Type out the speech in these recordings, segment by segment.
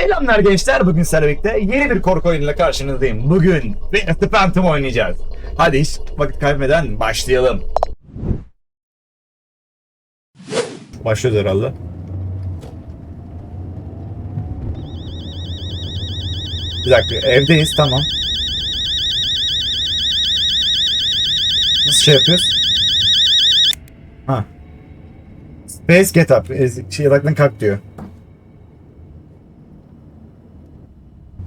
Selamlar gençler. Bugün birlikte yeni bir korku oyunuyla karşınızdayım. Bugün Witness the Phantom oynayacağız. Hadi hiç vakit kaybetmeden başlayalım. Başlıyoruz herhalde. Bir dakika evdeyiz tamam. Nasıl şey yapıyoruz? Ha. Space get up. Şey, yataktan kalk diyor.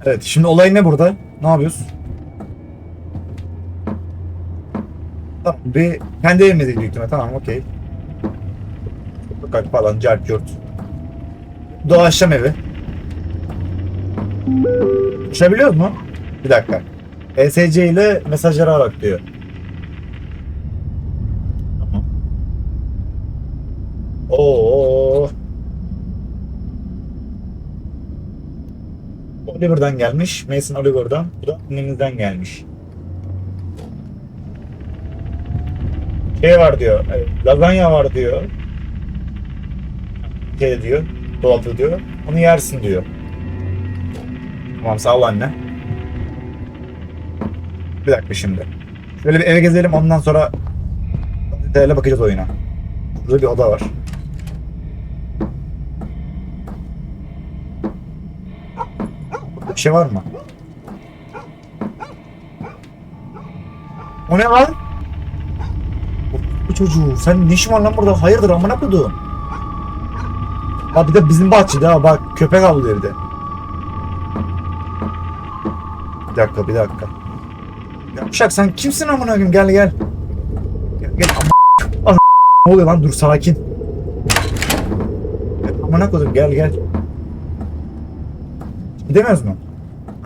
Evet şimdi olay ne burada? Ne yapıyoruz? Tamam bir kendi evimizde büyük ihtimal tamam okey. Sokak falan cart curt. Dolaşacağım evi. Uçabiliyoruz mu? Bir dakika. ESC ile mesajları alarak diyor. Tamam. Oo. Oliver'dan gelmiş. Mason Oliver'dan. Bu da annemizden gelmiş. Şey var diyor. e, Lazanya var diyor. Şey diyor. Dolapta diyor. Onu yersin diyor. Tamam sağ ol anne. Bir dakika şimdi. Şöyle bir eve gezelim ondan sonra detayla bakacağız oyuna. Burada bir oda var. Bir şey var mı? O ne lan? Bu çocuğu sen ne işin var lan burada? Hayırdır amına koydum. Ha bir de bizim bahçede ha bak köpek avlıyor evde. Bir dakika bir dakika. Ya Uşak sen kimsin amına koyayım gel gel. Gel gel amına Ana- Ne oluyor lan dur sakin. Amına koydum gel gel. Gidemiyoruz mu?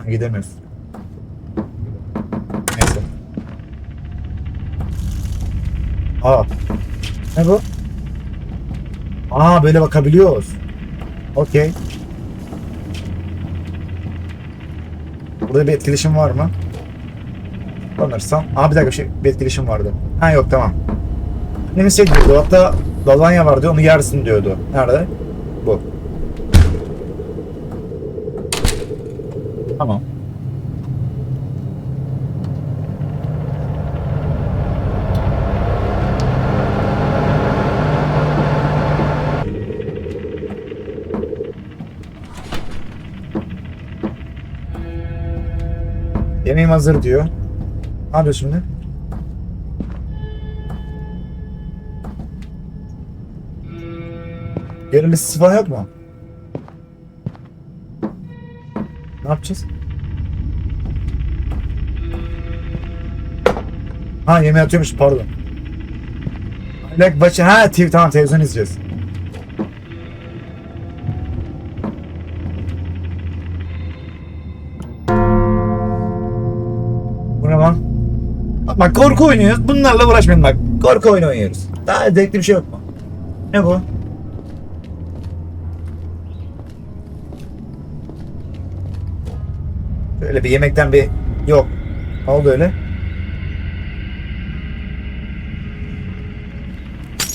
Gidemiyoruz. Neyse. Aa. Ne bu? Aa böyle bakabiliyoruz. Okey. Burada bir etkileşim var mı? Sanırsam. Aa bir dakika bir, şey, bir etkileşim vardı. Ha yok tamam. Annemin şey diyordu. Hatta Lalanya vardı onu yersin diyordu. Nerede? Bu. Tamam. Yemeğim hazır diyor. Ne yapıyorsun şimdi? Gerilmesi falan yok mu? Ne yapacağız? Ha yemeği atıyormuş pardon. Like başı ha TV tamam televizyon izleyeceğiz. Bak korku oynuyoruz. Bunlarla uğraşmayın bak. Korku oyunu oynuyoruz. Daha zevkli bir şey yok mu? Ne bu? Böyle bir yemekten bir yok. Ne oldu öyle?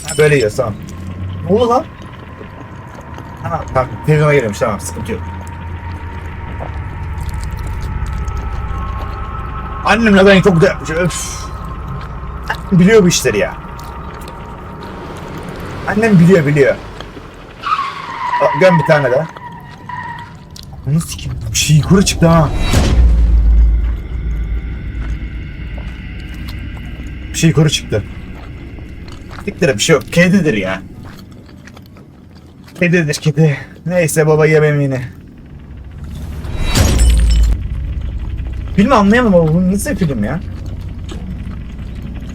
Ha, böyle yiyoruz tamam. Ne oldu lan? Ha tamam televizyona geliyormuş tamam sıkıntı yok. Annemle ben çok yapmış. Öf. Biliyor bu işleri ya. Annem biliyor biliyor. Aa, Göm bir tane daha. Sikeyim. Bir şey yukarı çıktı ha. Bir şey yukarı çıktı. Diktere bir şey yok. Kedidir ya. Kedidir kedi. Neyse baba yemeğini. Filmi anlayamam ama bu nasıl bir film ya?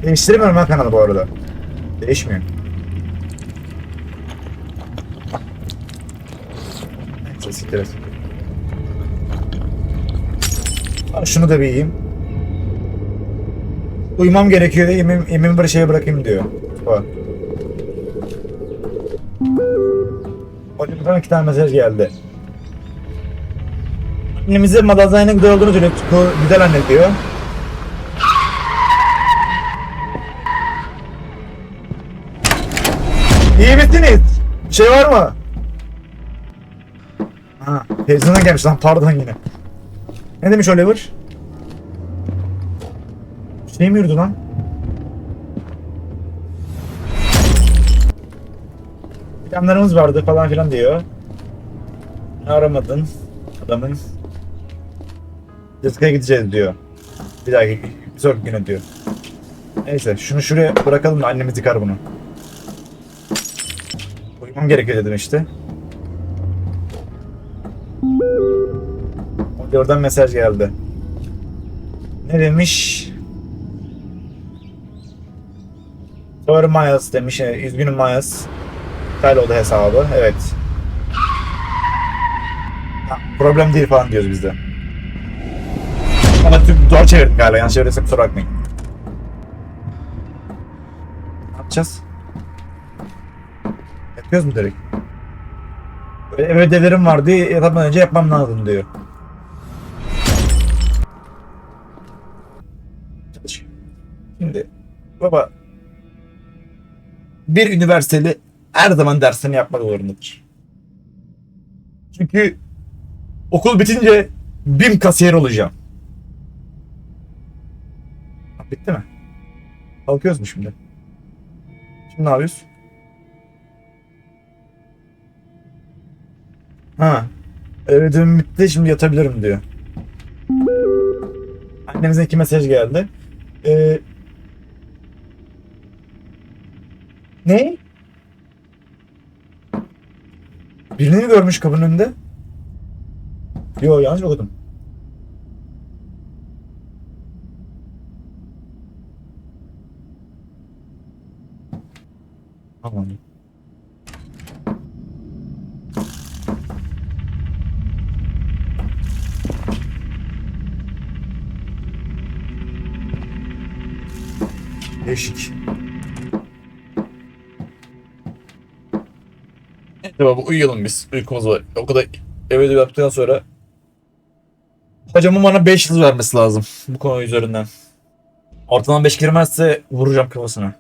Değiştiremiyorum ha kanalı bu arada. Değişmiyor. Siktir et. Şunu da bir yiyeyim. Uyumam gerekiyor diye yemin, yemin bir şeye bırakayım diyor. Bak. Oliver'dan iki tane mesaj geldi. Annemize madalyanın güzel olduğunu söylüyor. Güzel anne diyor. İyi misiniz? Bir şey var mı? Ha, televizyona gelmiş lan pardon yine. Ne demiş Oliver? Şey mi yürüdü lan? Planlarımız vardı falan filan diyor. Aramadın adamın? Jessica'ya gideceğiz diyor. Bir dahaki bir sonraki güne diyor. Neyse şunu şuraya bırakalım da annemiz yıkar bunu. Uyumam gerekiyor dedim işte. Oradan mesaj geldi. Ne demiş? Sorry Miles demiş. e, Üzgünüm Miles. İptal oldu hesabı. Evet. Ha, problem değil falan diyoruz biz de. Türk doğru çevirdim galiba. Yanlış çevirirsem kusura bakmayın. Ne yapacağız? Yapıyoruz mu direkt? Böyle ev ödevlerim vardı. Yatmadan önce yapmam lazım diyor. Şimdi baba bir üniversiteli her zaman dersini yapmak zorundadır. Çünkü okul bitince BİM kasiyer olacağım. Bitti mi? Kalkıyoruz mu şimdi? Şimdi ne yapıyoruz? Ha. Ödevim bitti şimdi yatabilirim diyor. Annemize iki mesaj geldi. Ee, ne? Birini görmüş kapının önünde? Yo yanlış okudum? Evet baba uyuyalım biz. Uykumuz var. O kadar eve de yaptıktan sonra hocamın bana 5 yıl vermesi lazım bu konu üzerinden. Ortadan 5 girmezse vuracağım kafasına.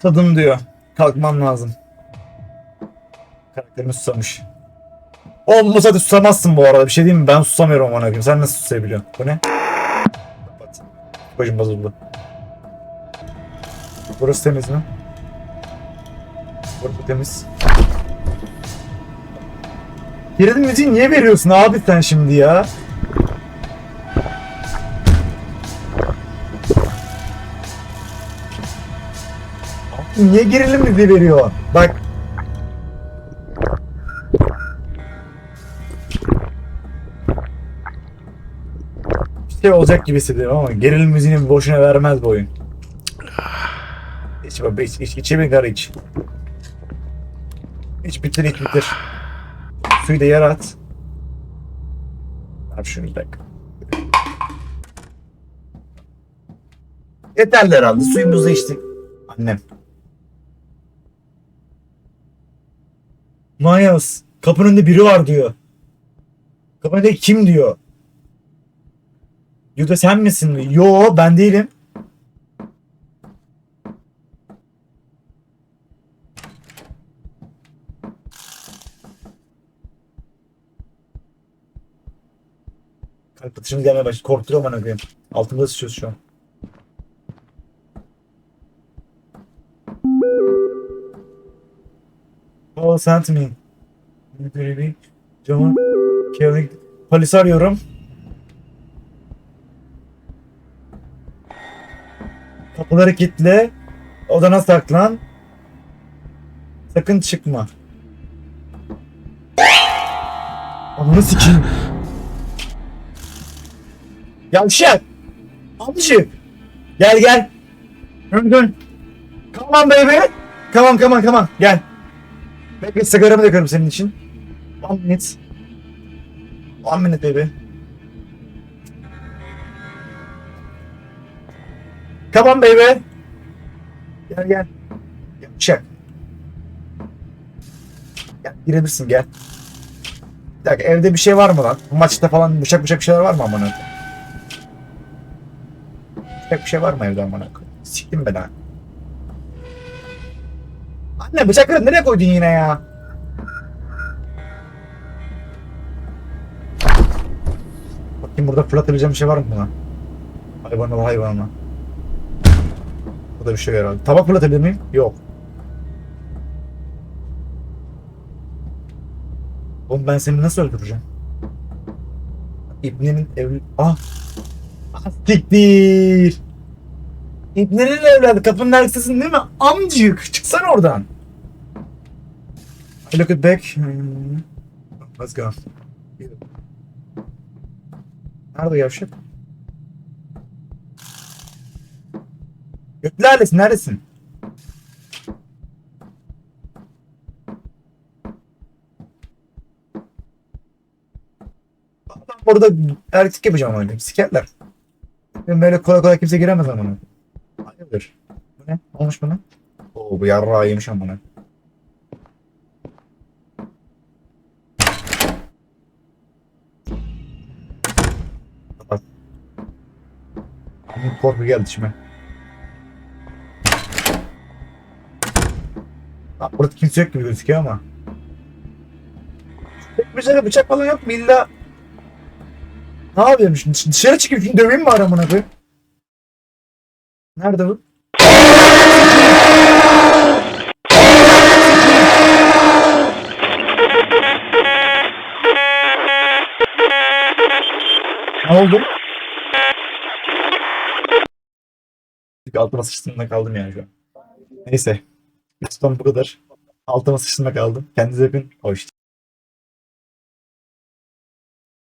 Tadım diyor. Kalkmam lazım. Karakterimi susamış. Oğlum bu zaten susamazsın bu arada. Bir şey diyeyim mi? Ben susamıyorum ona. Sen nasıl susayabiliyorsun? Bu ne? Başım bozuldu. Burası temiz mi? Burası temiz. Yerin müziği niye veriyorsun abi sen şimdi ya? Niye gerilim müziği veriyor? Bak. Şey olacak gibi hissediyorum ama gerilim müziğini boşuna vermez bu oyun. İç iç, iç, içe bir garı iç. İç bitir iç bitir. Suyu da yer at. Ver şunu bir dakika. Yeterli herhalde. Suyumuzu içtik. Annem. Miles. Kapının önünde biri var diyor. Kapının önünde kim diyor. Yuda sen misin? Yo ben değilim. Kalp atışım gelmeye başladı. Korkturuyor bana koyayım. Altımda sıçıyoruz şu an. Oh sent me. Camı. Killing. Polis arıyorum. Kapıları kilitle. Odana saklan. Sakın çıkma. Ananı sikeyim. Yavşak. Amcık. Gel gel. Dön dön. Come on baby. Come on come on come on. Gel. Bekle sigaramı yakarım senin için. One minute. One minute baby. Come on baby. Gel gel. Yapacak. Gel girebilirsin gel. Bir dakika evde bir şey var mı lan? Bu maçta falan bıçak bıçak bir şeyler var mı amına? Bıçak bir şey var mı evde amına? Siktim ben ha. Anne bıçakları nereye koydun yine ya? Bakayım burada fırlatabileceğim bir şey var mı buna? Hayvanı hayvanına. Burada bir şey herhalde. Tabak fırlatabilir miyim? Yok. Oğlum ben seni nasıl öldüreceğim? İbnenin evli... Ah! Ah, Siktir! İbnenin evladı kapının arkasısın değil mi? Amcık! Çıksana oradan! I look it back. Hmm. Let's go. Nerede yavşak? Götlü ailesi neredesin? Adam burada erkek yapacağım onu. Sikerler. Ben böyle kolay kolay kimse giremez ama. Hayırdır? Bu ne? Olmuş buna? Oo bu yarrağı yemiş amına. Korku geldi içime. Lan burada kimse yok gibi gözüküyor ama. Bize bıçak falan yok mu illa? Ne yapıyorum şimdi? Dışarı çıkayım şimdi döveyim mi aramına koyayım? Nerede bu? Ne oldu? Altıma sıçtığımda kaldım yani şu an. Neyse. Lütfen bu kadar. Altıma sıçtığımda kaldım. Kendinize bakın. Hoşçakalın.